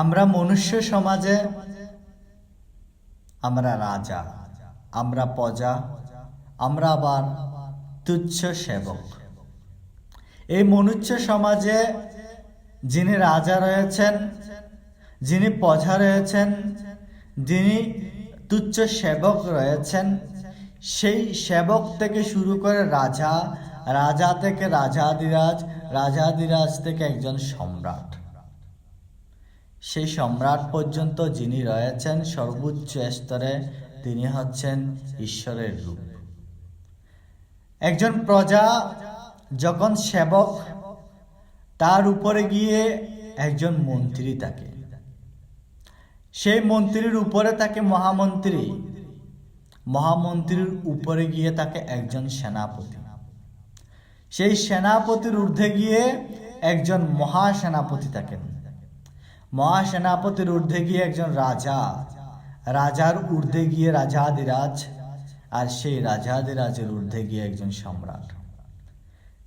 আমরা মনুষ্য সমাজে, আমরা রাজা, আমরা প্রজা, আমরা আবার তুচ্ছ সেবক। এই মনুষ্য সমাজে যিনি রাজা রয়েছেন, যিনি প্রজা রয়েছেন, যিনি তুচ্ছ সেবক রয়েছেন, সেই সেবক থেকে শুরু করে রাজা রাজা থেকে রাজাদিরাজ রাজাদিরাজ থেকে একজন সম্রাট। সেই সম্রাট পর্যন্ত যিনি রয়েছেন সর্বোচ্চ স্তরে, তিনি হচ্ছেন ঈশ্বরের রূপ। একজন প্রজা যখন সেবক, তার উপরে গিয়ে একজন মন্ত্রী থাকে। সেই মন্ত্রীর উপরে থাকে মহামন্ত্রী। মহামন্ত্রীর উপরে গিয়ে থাকে একজন সেনাপতি। সেই সেনাপতির ঊর্ধ্বে গিয়ে একজন মহাসেনাপতি থাকেন। মহাসেনাপতির ঊর্ধ্বে গিয়ে একজন রাজা। রাজার ঊর্ধ্বে গিয়ে রাজাদিরাজ আর সেই রাজাদিরাজের ঊর্ধ্বে গিয়ে একজন সম্রাট।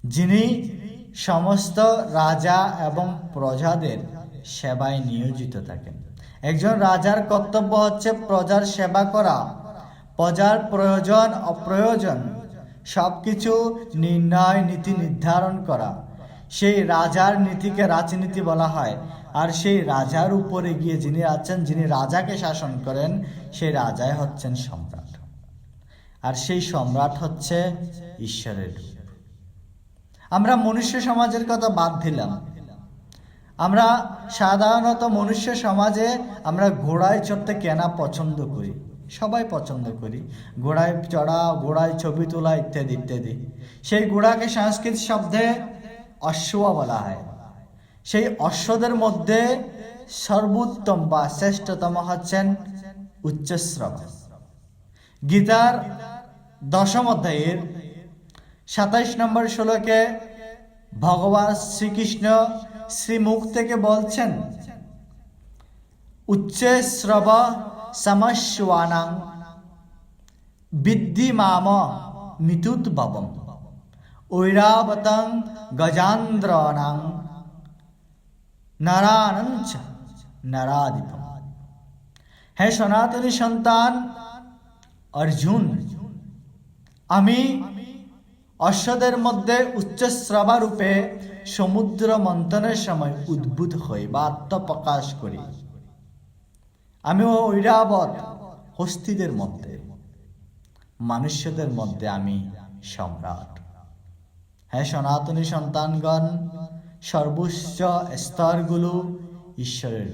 যিনি সমস্ত রাজা এবং প্রজাদের সেবায় নিয়োজিত থাকেন। একজন রাজার কর্তব্য হচ্ছে প্রজার সেবা করা। প্রজার প্রয়োজন, অপ্রয়োজন সব কিছু নির্ণয়, নীতি নির্ধারণ করা। সেই রাজার নীতিকে রাজনীতি বলা হয়। আর সেই রাজার উপরে গিয়ে যিনি আছেন, যিনি রাজাকে শাসন করেন, সেই রাজাই হচ্ছেন সম্রাট। আর সেই সম্রাট হচ্ছে ঈশ্বরের আমরা মনুষ্য সমাজের কথা বাদ দিলাম। আমরা সাধারণত মনুষ্য সমাজে আমরা ঘোড়ায় চড়তে কেনা পছন্দ করি। সবাই পছন্দ করি। ঘোড়ায় চড়া, ঘোড়ায় ছবি তোলা ইত্যাদি ইত্যাদি। সেই ঘোড়াকে সংস্কৃত শব্দে অশ্বয়া বলা হয়। সেই অশ্বদের মধ্যে সর্বোত্তম বা শ্রেষ্ঠতম হচ্ছেন উচ্চশ্রব গীতার দশম অধ্যায়ের সাতাইশ নম্বর শ্লোকে ভগবান শ্রীকৃষ্ণ শ্রীমুখ থেকে বলছেন উচ্চে শ্রব সমস্বানাং বিদ্ধি মাম মিতুত ভবম। ঐরাবতং গজান্দ্রানাং নারায়ণঞ্চ হে সনাতনী সন্তান, অর্জুন, আমি অশ্বদের মধ্যে উচ্চশ্রবা রূপে সমুদ্র মন্থনের সময় উদ্ভূত হই বা আত্মপ্রকাশ করি। আমি ঐরাবত হস্তিদের মধ্যে, মানুষ্যদের মধ্যে আমি সম্রাট। হ্যাঁ সনাতনী সন্তানগণ সর্বোচ্চ স্তরগুলো ঈশ্বরের।